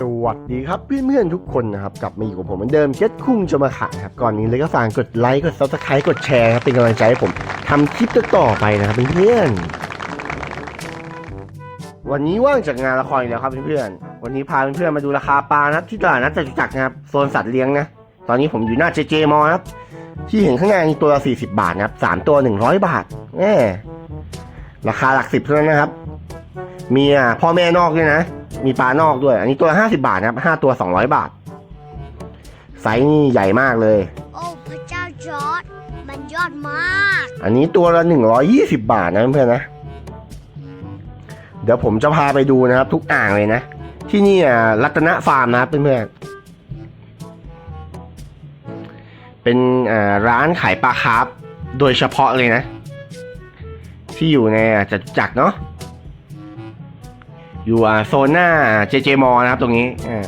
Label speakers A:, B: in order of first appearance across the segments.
A: สวัสดีครับเพื่อนๆทุกคนนะครับกลับมาอยู่กับผมเหมือนเดิมเจ็ดคุ้งจะมาขายครับก่อนนี้เลยก็ฝากกดไลค์กดซับสไครต์กดแชร์ครับเป็นกำลังใจให้ผมทำคลิปต่อไปนะครับเพื่อนๆวันนี้ว่างจากงานละครอีกแล้วครับเพื่อนๆวันนี้พาเพื่อนๆมาดูราคาปลานะครับที่ตลาดนัดจตุจักรนะครับโซนสัตว์เลี้ยงนะตอนนี้ผมอยู่หน้าเจเจมอครับที่เห็นข้างหน้านี่ตัวละ40 บาทนะครับสามตัว 100 บาทแหมราคาหลักสิบเท่านั้นนะครับ มีอะพ่อแม่นอกด้วยนะ มีปลานอกด้วย อันนี้ตัวห้าสิบาทนะครับห้าตัวสองร้อยบาท ไซส์นี่ใหญ่มากเลย
B: โอ้พระเจ้าจอร์ดมันยอดมาก
A: อันนี้ตัวละหนึ่งร้อยี่สิบาทนะเพื่อนๆนะ เดี๋ยวผมจะพาไปดูนะครับ ทุกอ่างเลยนะ ที่นี่อะรัตนฟาร์มนะครับเพื่อนๆเป็นอ่าร้านขายปลาคาร์ฟโดยเฉพาะเลยนะ ที่อยู่ในอะจตุจักรเนาะ อยู่อ่าโซนหน้าเจเจมอนะครับตรงนี้อ่า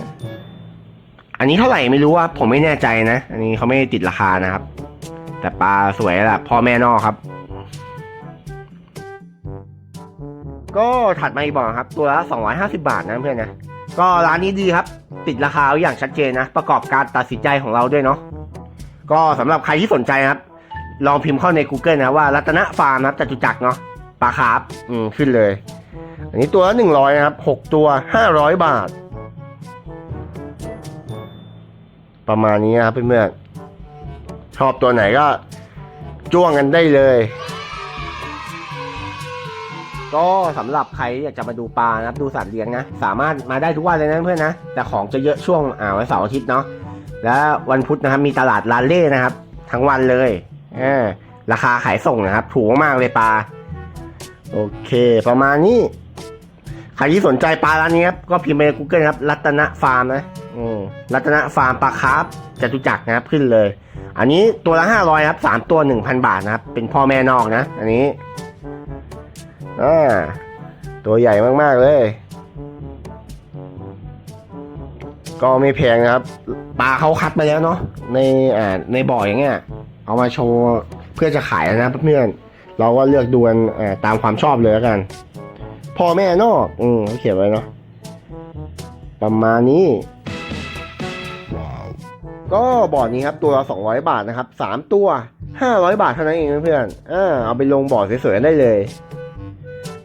A: อันนี้เท่าไหร่ไม่รู้ว่าผมไม่แน่ใจนะ อันนี้เขาไม่ติดราคานะครับ แต่ปลาสวยแหละพ่อแม่นอกครับ ก็ถัดมาอีกบ่อครับ ตัวละ250 บาทนะเพื่อนนะก็ร้านนี้ดีครับ ติดราคาอย่างชัดเจนนะ ประกอบการตัดสินใจของเราด้วยเนาะก็สำหรับใครที่สนใจครับ ลองพิมพ์เข้าใน Google นะว่ารัตนฟาร์มครับจตุจักรเนาะปลาคาร์ฟอืมขึ้นเลย อันนี้ตัวละหนึ่งร้อยนะครับหกตัวห้าร้อยบาท ประมาณนี้นะครับเพื่อนๆชอบตัวไหนก็จ้วงกันได้เลย ก็สำหรับใครอยากจะมาดูปลานะครับดูสัตว์เลี้ยงนะ สามารถมาได้ทุกวันเลยนะเพื่อนนะแต่ของจะเยอะช่วงอ่าวันเสาร์อาทิตย์เนาะแล้ววันพุธนะครับมีตลาดลานเล่นะครับ ทั้งวันเลยอราคาขายส่งนะครับ ถูกมากเลยปลา โอเค ประมาณนี้ ครที่สนใจปลาร้านนี้ครับก็พิมพ์ไปใน Google ครับ รัตนฟาร์มนะอืมรัตนฟาร์มปลาคาร์ฟจตุจักรนะครับขึ้นเลย อันนี้ตัวละห้าร้อยครับสามตัวหนึ่งพันบาทนะครับ เป็นพ่อแม่นอกนะ อันนี้อ่าตัวใหญ่มาก ๆ เลย ก็ไม่แพงนะครับ ปลาเขาคัดมาแล้วเนาะในอ่าในบ่ออย่างเงี้ย เอามาโชว์เพื่อจะขายนะเพื่อนเราก็เลือกดูนตามความชอบเลยแล้วกัน พ่อแม่นอก อืมเขาเขียนไว้เนาะประมาณนี้ ก็บอร์ดนี้ครับตัวละ200 บาทนะครับ 3 ตัว 500 บาทเท่านั้นเองเพื่อนๆอ่าเอาไปลงบอร์ดสวยๆได้เลย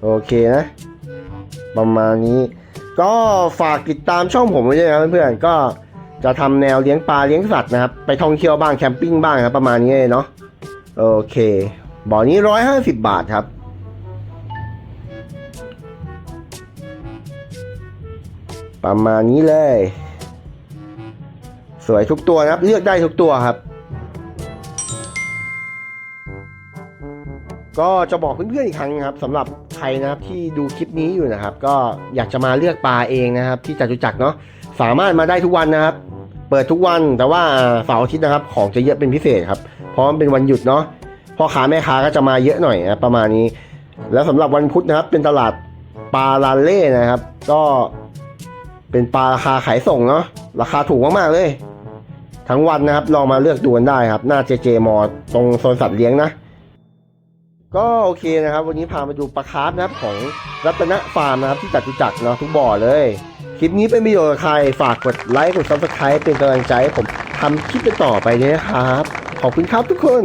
A: โอเคนะ ประมาณนี้ ก็ฝากติดตามช่องผมไว้ด้วยนะเพื่อนๆก็จะทำแนวเลี้ยงปลาเลี้ยงสัตว์นะครับ ไปท่องเที่ยวบ้างแคมปิ้งบ้างครับประมาณนี้เลยเนาะโอเค บ่อนี้150บาทครับ ประมาณนี้เลย สวยทุกตัวนะครับ เลือกได้ทุกตัวครับ ก็จะบอกเพื่อนๆอีกครั้งนะครับสำหรับใครนะครับที่ดูคลิปนี้อยู่นะครับ ก็อยากจะมาเลือกปลาเองนะครับ ที่จตุจักรเนาะสามารถมาได้ทุกวันนะครับ เปิดทุกวันแต่ว่าเสาร์อาทิตย์นะครับ ของจะเยอะเป็นพิเศษครับเพราะมันเป็นวันหยุดเนาะพ่อค้าแม่ค้าก็จะมาเยอะหน่อยนะประมาณนี้ แล้วสำหรับวันพุธนะครับ เป็นตลาดปลาลานเล่นะครับ ก็ เป็นปลาราคาขายส่งเนาะราคาถูกมากๆเลย ทั้งวันนะครับลองมาเลือกดูกันได้ครับ หน้าเจเจมอตรงโซนสัตว์เลี้ยงนะ ก็โอเคนะครับ วันนี้พามาดูปลาคาร์ฟนะครับของรัตนฟาร์มนะครับที่จตุจักเนาะทุกบ่อเลย คลิปนี้เป็นประโยชน์กับใครฝากกดไลค์กดซับสไครป์เป็นกำลังใจให้ผมทำคลิปต่อไปด้วยนะครับ ขอบคุณครับทุกคน